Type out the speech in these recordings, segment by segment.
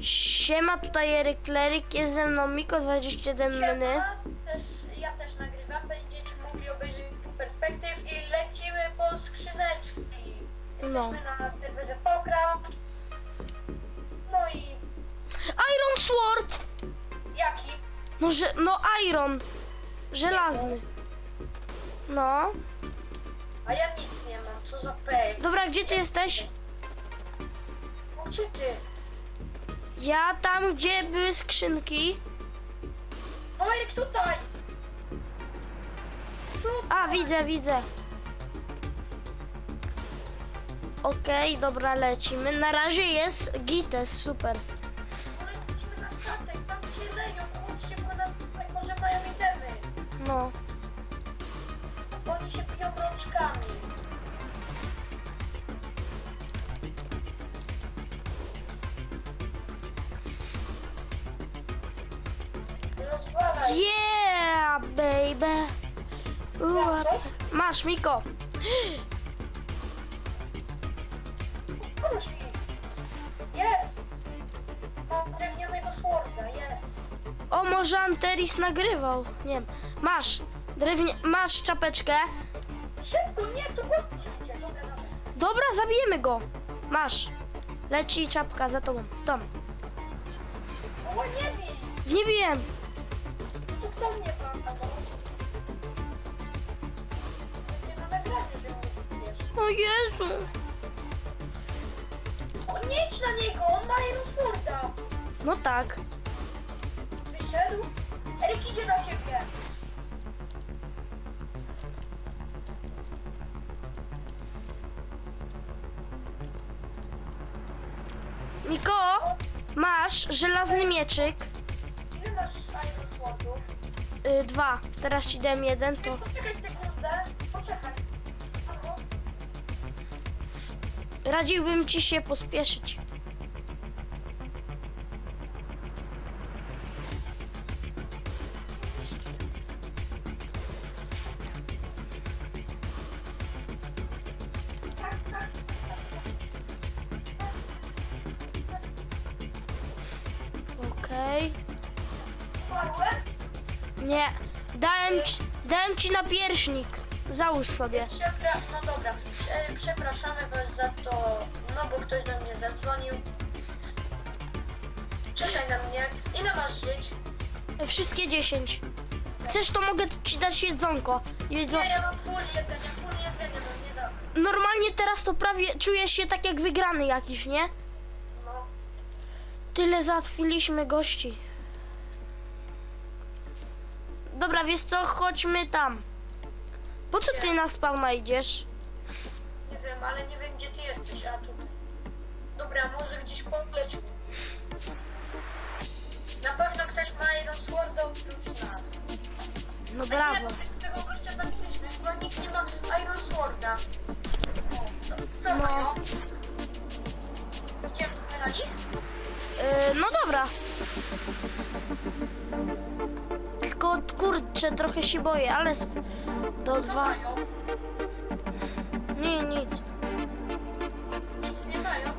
Siema, tutaj Eryk Kleryk, jest ze mną Miko21 Mny. Też, ja też nagrywam, będziecie mogli obejrzeć perspektyw i lecimy po skrzyneczki. Jesteśmy na serwerze Focraft. No i Iron Sword! jaki? No, że, no Iron. Żelazny. No. A ja nic nie mam, co za pej. Dobra, gdzie ty jesteś? Gdzie ty? Ja tam, gdzie były skrzynki. Eryk, tutaj! Tutaj! A, widzę, widzę. Okej, dobra, lecimy. Na razie jest Gites, super. Yeah, baby. Ua. Masz, Miko. Pomóż mi. Jest. Mam drewnianego sworda, jest. O, może Anteris nagrywał. Nie wiem. Masz. Drewnie... Masz czapeczkę. Szybko, nie, tu gościcie. Dobra, dobra. Dobra, zabijemy go. Masz. Leci czapka za tobą. Tam. O, nie bij. Nie wiem. To kto mnie papa? Będzie na nagraniu, że mnie wiesz. O Jezu. O, nie idź na niego, on Iron Sworda. No tak. Wyszedł? Eryk idzie do ciebie. Miko, masz żelazny mieczyk. Ile masz Iron Swordów? Y, dwa. Teraz ci dam jeden, to... Tylko poczekaj sekundę. Poczekaj. Radziłbym ci się pospieszyć. Okej. Umarłem? Nie. Dałem ci, dałem ci napierśnik. Załóż sobie. Przepra... No dobra. Prze- Przepraszamy was za to, no bo ktoś do mnie zadzwonił. Czekaj na mnie. Ile masz żyć? Wszystkie 10. Chcesz, to mogę ci dać jedzonko. Jedzo... Nie, ja mam full jedzenia, full jedzenia, no nie da. Normalnie teraz to prawie czujesz się tak jak wygrany jakiś, nie? No. Tyle załatwiliśmy gości. Dobra, wiesz co, chodźmy tam. Po co ty na spawna idziesz? Nie wiem, ale nie wiem gdzie ty jesteś, a tutaj. Dobra, może gdzieś poleć. Na pewno ktoś ma Iron Sworda oprócz nas. No brawo. Tylko kurczę, trochę się boję, ale sp- do Co dwa. mają? Nie, nic. Nic nie mają.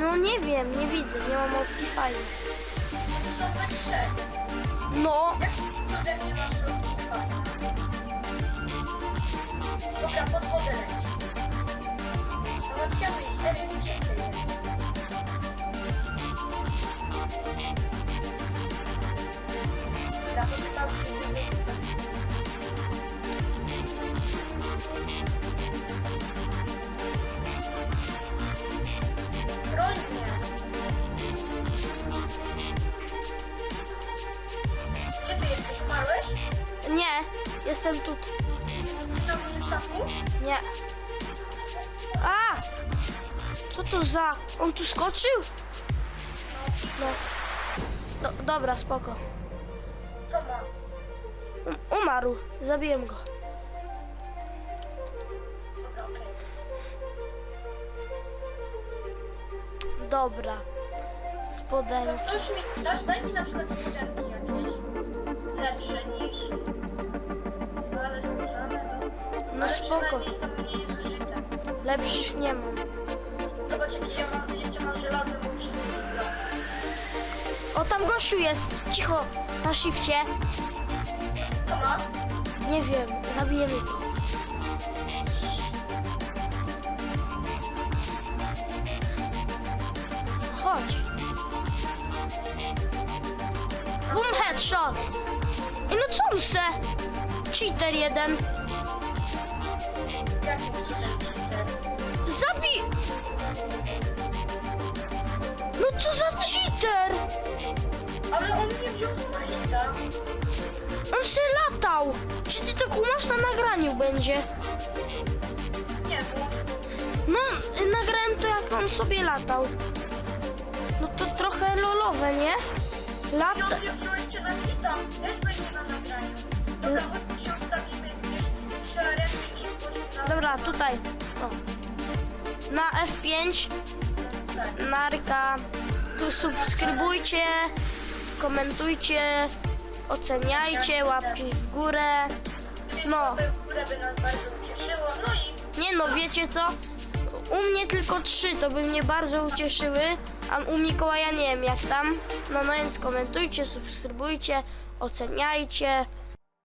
No nie wiem, nie widzę, nie mam Optifine. Są we trzech. No, Jak cudem nie masz fajny? Dobra, pod wodę leć. Załatwiamy ich, Eryk, gdzie ty jest? Dobra, jestem tu. Znowu ze statku? Nie. A! Co to za... On tu skoczył? No. No, dobra, spoko. Co ma? Um, umarł. Zabiłem go. Dobra, okej. Dobra. To Spodenki. ktoś mi, dasz, daj mi na przykład spodenki jakieś lepsze niż... Ale skórzane, no. No ale spoko. przynajmniej są mniej zużyte. Lepszych nie mam. Zobacz jaki ja mam, jeszcze mam żelazny i O, tam gościu jest. Cicho, na shifcie. Co ma? Nie wiem, zabijemy go. Chodź. Boom headshot. I no co on se? Cheater jeden. Jaki cheater? cheater? Zabij! No co za cheater? Ale on nie wziął hita. On se latał. Czy ty to kumasz na nagraniu będzie? Nie mów. No, nagrałem to jak on sobie latał. No to trochę lolowe, nie? I Lata... on nie wziął jeszcze na hita. Też będzie na nagraniu. Dobra, tutaj. O. Na F5, Tak. narka. Tu subskrybujcie, komentujcie, oceniajcie, łapki w górę. No. Nie no, wiecie co? U mnie tylko trzy, to by mnie bardzo ucieszyły, a u Mikołaja nie wiem jak tam. No no więc komentujcie, subskrybujcie, oceniajcie.